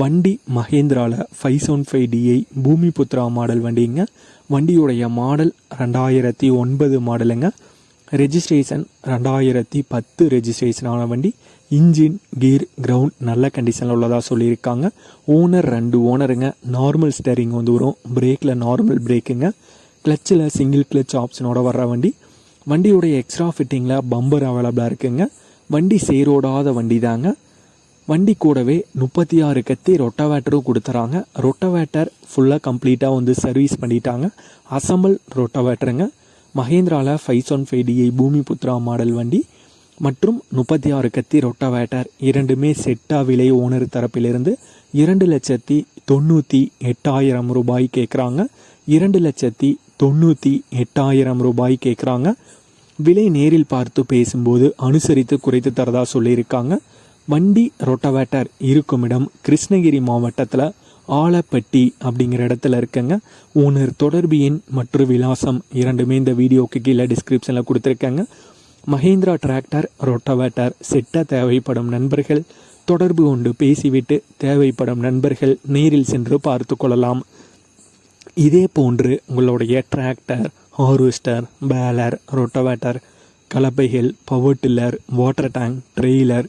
வண்டி மஹேந்திராவில் five seven five DI Bhoomi Putra model வண்டிங்க. வண்டியுடைய மாடல் ரெண்டாயிரத்தி ஒன்பது மாடலுங்க. ரெஜிஸ்ட்ரேஷன் ரெண்டாயிரத்தி பத்து ரெஜிஸ்ட்ரேஷனான வண்டி. இன்ஜின் கீர் கிரவுண்ட் நல்ல கண்டிஷனில் உள்ளதாக சொல்லியிருக்காங்க. ஓனர் ரெண்டு ஓனருங்க நார்மல் ஸ்டேரிங் வந்து வரும் பிரேக்கில் நார்மல் பிரேக்குங்க கிளச்சில் சிங்கிள் கிளச் ஆப்ஷனோட வர்ற வண்டி. வண்டியோடைய எக்ஸ்ட்ரா ஃபிட்டிங்கில் பம்பர் அவைலபிளாக இருக்குங்க. வண்டி சேரோடாத வண்டி தாங்க வண்டி கூடவே முப்பத்தி ஆறு கத்தி ரொட்டவேட்டரும் கொடுத்துறாங்க. ரொட்டவேட்டர் ஃபுல்லாக கம்ப்ளீட்டாக வந்து சர்வீஸ் பண்ணிட்டாங்க. அசம்பிள் ரொட்டவேட்டருங்க. மஹேந்திராவில் five one five DI Bhoomi Putra model வண்டி மற்றும் முப்பத்தி ஆறு கத்தி ரொட்டவேட்டர் இரண்டுமே செட்டா விலை ஓனர் தரப்பிலிருந்து இரண்டு லட்சத்தி தொண்ணூற்றி எட்டாயிரம் ரூபாய் கேட்குறாங்க இரண்டு லட்சத்தி தொண்ணூற்றி எட்டாயிரம் ரூபாய் கேட்குறாங்க விலை நேரில் பார்த்து பேசும்போது அனுசரித்து குறைத்து தரதா சொல்லியிருக்காங்க. வண்டி ரொட்டவேட்டர் இருக்கும் இடம் கிருஷ்ணகிரி மாவட்டத்தில் ஆலப்பட்டி அப்படிங்கிற இடத்துல இருக்குங்க. ஓனர் தொடர்பு எண் மற்றும் விலாசம் இரண்டுமே இந்த வீடியோக்கு கீழே டிஸ்கிரிப்ஷனில் கொடுத்துருக்காங்க. மஹேந்திரா டிராக்டர் ரொட்டவேட்டர் செட்ட தேவைப்படும் நண்பர்கள் தொடர்பு கொண்டு பேசிவிட்டு தேவைப்படும் நண்பர்கள் நேரில் சென்று பார்த்து கொள்ளலாம். இதே போன்று உங்களுடைய tractor harvester baler rotavator கலப்பைகள் power tiller water tank trailer